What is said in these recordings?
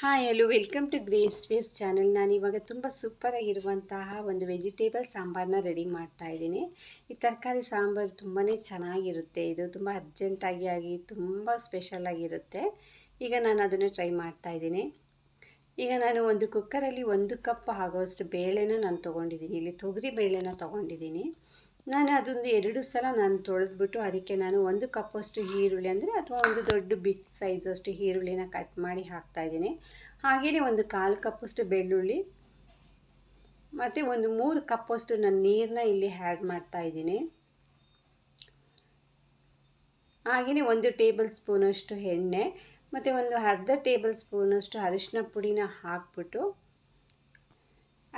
Hi hello welcome to Grace Ways channel ನಾನು ಇವಾಗ ತುಂಬ ಸೂಪರಾಗಿರುವಂತಹ ಒಂದು ವೆಜಿಟೇಬಲ್ ಸಾಂಬಾರನ್ನ ರೆಡಿ ಮಾಡ್ತಾ ಇದ್ದೀನಿ. ಈ ತರಕಾರಿ ಸಾಂಬಾರು ತುಂಬಾ ಚೆನ್ನಾಗಿರುತ್ತೆ. ಇದು ತುಂಬ ಅರ್ಜೆಂಟಾಗಿ ಆಗಿ ತುಂಬ ಸ್ಪೆಷಲಾಗಿರುತ್ತೆ ಈಗ ನಾನು ಅದನ್ನು ಟ್ರೈ ಮಾಡ್ತಾ ಇದ್ದೀನಿ. ಈಗ ನಾನು ಒಂದು ಕುಕ್ಕರಲ್ಲಿ ಒಂದು ಕಪ್ ಆಗೋಷ್ಟು ಬೇಳೆನ ನಾನು ತೊಗೊಂಡಿದ್ದೀನಿ. ಇಲ್ಲಿ ತೊಗರಿ ಬೇಳೆನ ತೊಗೊಂಡಿದ್ದೀನಿ. ನಾನು ಅದೊಂದು ಎರಡು ಸಲ ನಾನು ತೊಳೆದ್ಬಿಟ್ಟು ಅದಕ್ಕೆ ನಾನು ಒಂದು ಕಪ್ಪಷ್ಟು ಈರುಳ್ಳಿ ಅಂದರೆ ಅಥವಾ ಒಂದು ದೊಡ್ಡ ಬಿಗ್ ಸೈಜಷ್ಟು ಈರುಳ್ಳಿನ ಕಟ್ ಮಾಡಿ ಹಾಕ್ತಾಯಿದ್ದೀನಿ ಹಾಗೆಯೇ ಒಂದು ಕಾಲು ಕಪ್ಪಷ್ಟು ಬೆಳ್ಳುಳ್ಳಿ ಮತ್ತು ಒಂದು ಮೂರು ಕಪ್ಪಷ್ಟು ನಾನು ನೀರನ್ನ ಇಲ್ಲಿ ಆ್ಯಡ್ ಮಾಡ್ತಾಯಿದ್ದೀನಿ ಹಾಗೆಯೇ ಒಂದು ಟೇಬಲ್ ಸ್ಪೂನಷ್ಟು ಎಣ್ಣೆ ಮತ್ತು ಒಂದು ಅರ್ಧ ಟೇಬಲ್ ಸ್ಪೂನಷ್ಟು ಅರಿಶಿನ ಪುಡಿನ ಹಾಕ್ಬಿಟ್ಟು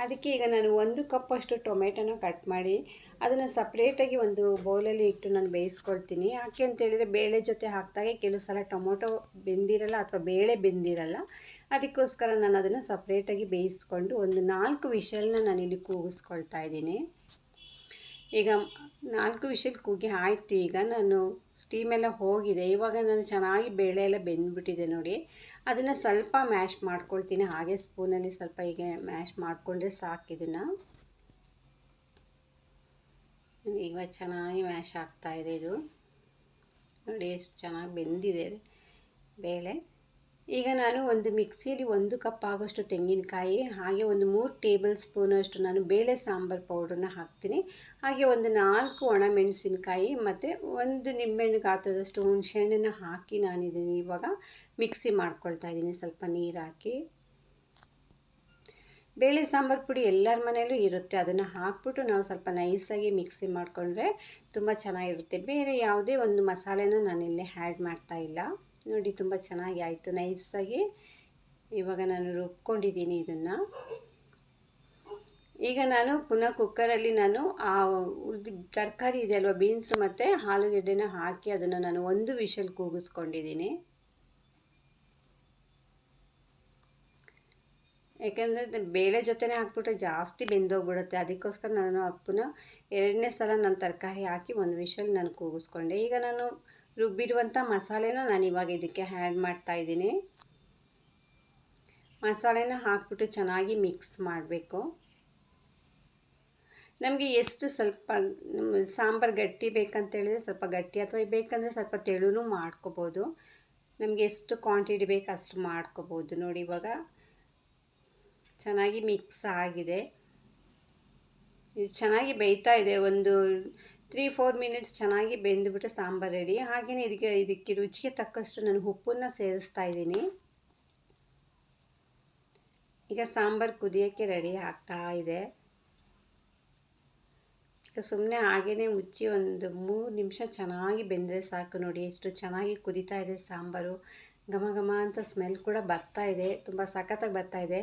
ಅದಕ್ಕೆ ಈಗ ನಾನು ಒಂದು ಕಪ್ಪಷ್ಟು ಟೊಮೆಟೊನ ಕಟ್ ಮಾಡಿ ಅದನ್ನು ಸಪ್ರೇಟಾಗಿ ಒಂದು ಬೌಲಲ್ಲಿ ಇಟ್ಟು ನಾನು ಬೇಯಿಸ್ಕೊಳ್ತೀನಿ. ಯಾಕೆ ಅಂತೇಳಿದರೆ ಬೇಳೆ ಜೊತೆ ಹಾಕಿದಾಗೆ ಕೆಲವು ಸಲ ಟೊಮೊಟೊ ಬೆಂದಿರಲ್ಲ ಅಥವಾ ಬೇಳೆ ಬೆಂದಿರಲ್ಲ, ಅದಕ್ಕೋಸ್ಕರ ನಾನು ಅದನ್ನು ಸಪ್ರೇಟಾಗಿ ಬೇಯಿಸ್ಕೊಂಡು ಒಂದು ನಾಲ್ಕು ವಿಷಲ್ನ ಇಲ್ಲಿ ಕೂಗಿಸ್ಕೊಳ್ತಾ ಇದ್ದೀನಿ. ಈಗ ನಾಲ್ಕು ವಿಷಲ್ ಕೂಗಿ ಆಯ್ತು. ಈಗ ನಾನು ಸ್ಟೀಮೆಲ್ಲ ಹೋಗಿದೆ. ಇವಾಗ ನಾನು ಚೆನ್ನಾಗಿ ಬೇಳೆ ಎಲ್ಲ ಬೆಂದ್ಬಿಟ್ಟಿದೆ ನೋಡಿ. ಅದನ್ನು ಸ್ವಲ್ಪ ಮ್ಯಾಶ್ ಮಾಡ್ಕೊಳ್ತೀನಿ. ಹಾಗೆ ಸ್ಪೂನಲ್ಲಿ ಸ್ವಲ್ಪ ಹೀಗೆ ಮ್ಯಾಶ್ ಮಾಡಿಕೊಂಡ್ರೆ ಸಾಕು ಇದನ್ನು. ಇವಾಗ ಚೆನ್ನಾಗಿ ಮ್ಯಾಶ್ ಆಗ್ತಾಯಿದೆ ಇದು ನೋಡಿ ಚೆನ್ನಾಗಿ ಬೆಂದಿದೆ ಬೇಳೆ. ಈಗ ನಾನು ಒಂದು ಮಿಕ್ಸಿಯಲ್ಲಿ ಒಂದು ಕಪ್ ಆಗೋಷ್ಟು ತೆಂಗಿನಕಾಯಿ, ಹಾಗೆ ಒಂದು ಮೂರು ಟೇಬಲ್ ಸ್ಪೂನಷ್ಟು ನಾನು ಬೇಳೆ ಸಾಂಬಾರು ಪೌಡ್ರನ್ನ ಹಾಕ್ತೀನಿ. ಹಾಗೆ ಒಂದು ನಾಲ್ಕು ಒಣ ಮೆಣಸಿನಕಾಯಿ ಮತ್ತು ಒಂದು ನಿಂಬೆಹಣ್ಣು ಗಾತ್ರದಷ್ಟು ಹುಣಸೆಹಣ್ಣನ್ನು ಹಾಕಿ ನಾನಿದ್ದೀನಿ ಇವಾಗ ಮಿಕ್ಸಿ ಮಾಡ್ಕೊಳ್ತಾ ಇದ್ದೀನಿ. ಸ್ವಲ್ಪ ನೀರು ಹಾಕಿ. ಬೇಳೆ ಸಾಂಬಾರು ಪುಡಿ ಎಲ್ಲರ ಮನೆಯಲ್ಲೂ ಇರುತ್ತೆ. ಅದನ್ನು ಹಾಕ್ಬಿಟ್ಟು ನಾವು ಸ್ವಲ್ಪ ನೈಸಾಗಿ ಮಿಕ್ಸಿ ಮಾಡಿಕೊಂಡ್ರೆ ತುಂಬ ಚೆನ್ನಾಗಿರುತ್ತೆ. ಬೇರೆ ಯಾವುದೇ ಒಂದು ಮಸಾಲೆನ ನಾನಿಲ್ಲಿ ಆ್ಯಡ್ ಮಾಡ್ತಾ ಇಲ್ಲ. ನೋಡಿ, ತುಂಬ ಚೆನ್ನಾಗಿ ಆಯಿತು. ನೈಸಾಗಿ ಇವಾಗ ನಾನು ರುಬ್ಕೊಂಡಿದ್ದೀನಿ ಇದನ್ನು. ಈಗ ನಾನು ಪುನಃ ಕುಕ್ಕರಲ್ಲಿ ನಾನು ಆ ತರಕಾರಿ ಇದೆ ಅಲ್ವಾ, ಬೀನ್ಸು ಮತ್ತು ಆಲೂಗೆಡ್ಡೆನ ಹಾಕಿ ಅದನ್ನು ನಾನು ಒಂದು ವಿಷಲ್ ಕೂಗಿಸ್ಕೊಂಡಿದ್ದೀನಿ. ಯಾಕೆಂದರೆ ಬೇಳೆ ಜೊತೆನೇ ಹಾಕ್ಬಿಟ್ರೆ ಜಾಸ್ತಿ ಬೆಂದೋಗ್ಬಿಡುತ್ತೆ. ಅದಕ್ಕೋಸ್ಕರ ನಾನು ಪುನಃ ಎರಡನೇ ಸಲ ನಾನು ತರಕಾರಿ ಹಾಕಿ ಒಂದು ವಿಷಲ್ ನಾನು ಕೂಗಿಸ್ಕೊಂಡೆ. ಈಗ ನಾನು ರುಬ್ಬಿರುವಂಥ ಮಸಾಲೆನ ನಾನು ಇವಾಗ ಇದಕ್ಕೆ ಆ್ಯಡ್ ಮಾಡ್ತಾಯಿದ್ದೀನಿ ಮಸಾಲೆನ ಹಾಕ್ಬಿಟ್ಟು ಚೆನ್ನಾಗಿ ಮಿಕ್ಸ್ ಮಾಡಬೇಕು. ನಮಗೆ ಎಷ್ಟು ಸ್ವಲ್ಪ ಸಾಂಬಾರು ಗಟ್ಟಿ ಬೇಕಂತೇಳಿದ್ರೆ ಸ್ವಲ್ಪ ಗಟ್ಟಿ ಅಥವಾ ಬೇಕಂದರೆ ಸ್ವಲ್ಪ ತೆಳುನೂ ಮಾಡ್ಕೋಬೋದು. ನಮಗೆ ಎಷ್ಟು ಕ್ವಾಂಟಿಟಿ ಬೇಕು ಅಷ್ಟು ಮಾಡ್ಕೋಬೋದು. ನೋಡಿ ಇವಾಗ ಚೆನ್ನಾಗಿ ಮಿಕ್ಸ್ ಆಗಿದೆ. ಇದು ಚೆನ್ನಾಗಿ ಬೇಯ್ತಾ ಇದೆ. ಒಂದು ತ್ರೀ ಫೋರ್ ಮಿನಿಟ್ಸ್ ಚೆನ್ನಾಗಿ ಬೆಂದುಬಿಟ್ಟು ಸಾಂಬಾರು ರೆಡಿ ಹಾಗೆಯೇ ಇದಕ್ಕೆ ಇದಕ್ಕೆ ರುಚಿಗೆ ತಕ್ಕಷ್ಟು ನಾನು ಉಪ್ಪನ್ನು ಸೇರಿಸ್ತಾ ಇದ್ದೀನಿ. ಈಗ ಸಾಂಬಾರು ಕುದಿಯೋಕ್ಕೆ ರೆಡಿ ಆಗ್ತಾ ಇದೆ. ಸುಮ್ಮನೆ ಹಾಗೆಯೇ ಮುಚ್ಚಿ ಒಂದು ಮೂರು ನಿಮಿಷ ಚೆನ್ನಾಗಿ ಬೆಂದರೆ ಸಾಕು ನೋಡಿ. ಎಷ್ಟು ಚೆನ್ನಾಗಿ ಕುದೀತಾ ಇದೆ ಸಾಂಬಾರು. ಘಮ ಘಮ ಅಂತ ಸ್ಮೆಲ್ ಕೂಡ ಬರ್ತಾ ಇದೆ. ತುಂಬ ಸಖತ್ತಾಗಿ ಬರ್ತಾ ಇದೆ.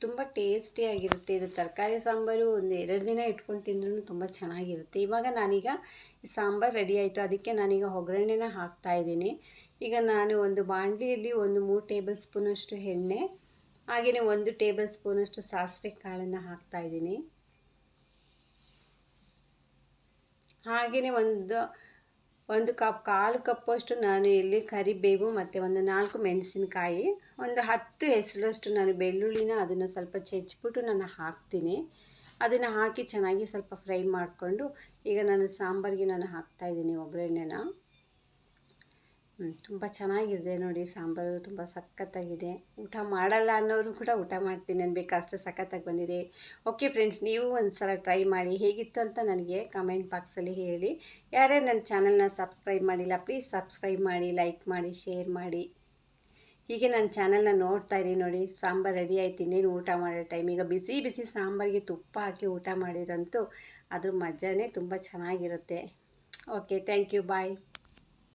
ತುಂಬ ಟೇಸ್ಟಿಯಾಗಿರುತ್ತೆ ಇದು ತರಕಾರಿ ಸಾಂಬಾರು ಒಂದು ಎರಡು ದಿನ ಇಟ್ಕೊಂಡು ತಿಂದ್ರೂ ತುಂಬ ಚೆನ್ನಾಗಿರುತ್ತೆ. ಇವಾಗ ನಾನೀಗ ಸಾಂಬಾರು ರೆಡಿ ಆಯಿತು. ಅದಕ್ಕೆ ನಾನೀಗ ಒಗ್ಗರಣೆನ ಹಾಕ್ತಾಯಿದ್ದೀನಿ ಈಗ ನಾನು ಒಂದು ಬಾಣಲಿಯಲ್ಲಿ ಒಂದು ಮೂರು ಟೇಬಲ್ ಸ್ಪೂನಷ್ಟು ಎಣ್ಣೆ ಹಾಗೆಯೇ ಒಂದು ಟೇಬಲ್ ಸ್ಪೂನಷ್ಟು ಸಾಸಿವೆ ಕಾಳನ್ನು ಹಾಕ್ತಾಯಿದ್ದೀನಿ ಹಾಗೆಯೇ ಒಂದು ಒಂದು ಕಪ್, ಕಾಲು ಕಪ್ಪಷ್ಟು ನಾನು ಇಲ್ಲಿ ಕರಿಬೇವು ಮತ್ತು ಒಂದು ನಾಲ್ಕು ಮೆಣಸಿನಕಾಯಿ, ಒಂದು ಹತ್ತು ಹೆಸರಷ್ಟು ನಾನು ಬೆಳ್ಳುಳ್ಳಿನ ಅದನ್ನು ಸ್ವಲ್ಪ ಚೆಚ್ಚಿಬಿಟ್ಟು ನಾನು ಹಾಕ್ತೀನಿ. ಅದನ್ನು ಹಾಕಿ ಚೆನ್ನಾಗಿ ಸ್ವಲ್ಪ ಫ್ರೈ ಮಾಡಿಕೊಂಡು ಈಗ ನಾನು ಸಾಂಬಾರಿಗೆ ನಾನು ಹಾಕ್ತಾಯಿದ್ದೀನಿ ಒಗ್ಗರಣೆನ. ತುಂಬ ಚೆನ್ನಾಗಿದೆ ನೋಡಿ ಸಾಂಬಾರು, ತುಂಬ ಸಖತ್ತಾಗಿದೆ. ಊಟ ಮಾಡಲ್ಲ ಅನ್ನೋರು ಕೂಡ ಊಟ ಮಾಡ್ತೀನಿ ಅನ್ಬೇಕು, ಅಷ್ಟು ಸಖತ್ತಾಗಿ ಬಂದಿದೆ. ಓಕೆ ಫ್ರೆಂಡ್ಸ್ ನೀವು ಒಂದು ಸಲ ಟ್ರೈ ಮಾಡಿ ಹೇಗಿತ್ತು ಅಂತ ನನಗೆ ಕಮೆಂಟ್ ಬಾಕ್ಸಲ್ಲಿ ಹೇಳಿ. ಯಾರೇ ನನ್ನ ಚಾನಲ್ನ ಸಬ್ಸ್ಕ್ರೈಬ್ ಮಾಡಿಲ್ಲ ಪ್ಲೀಸ್ ಸಬ್ಸ್ಕ್ರೈಬ್ ಮಾಡಿ ಲೈಕ್ ಮಾಡಿ ಶೇರ್ ಮಾಡಿ. ಹೀಗೆ ನನ್ನ ಚಾನಲ್ನ ನೋಡ್ತಾ ಇರಿ ನೋಡಿ, ಸಾಂಬಾರು ರೆಡಿ ಆಯ್ತು, ಇನ್ನೇನು ಊಟ ಮಾಡೋ ಟೈಮ್ ಈಗ ಬಿಸಿ ಬಿಸಿ ಸಾಂಬಾರಿಗೆ ತುಪ್ಪ ಹಾಕಿ ಊಟ ಮಾಡಿದ್ರಂತೂ ಅದ್ರ ಮಜಾನೇ ತುಂಬ ಚೆನ್ನಾಗಿರುತ್ತೆ. Okay thank you bye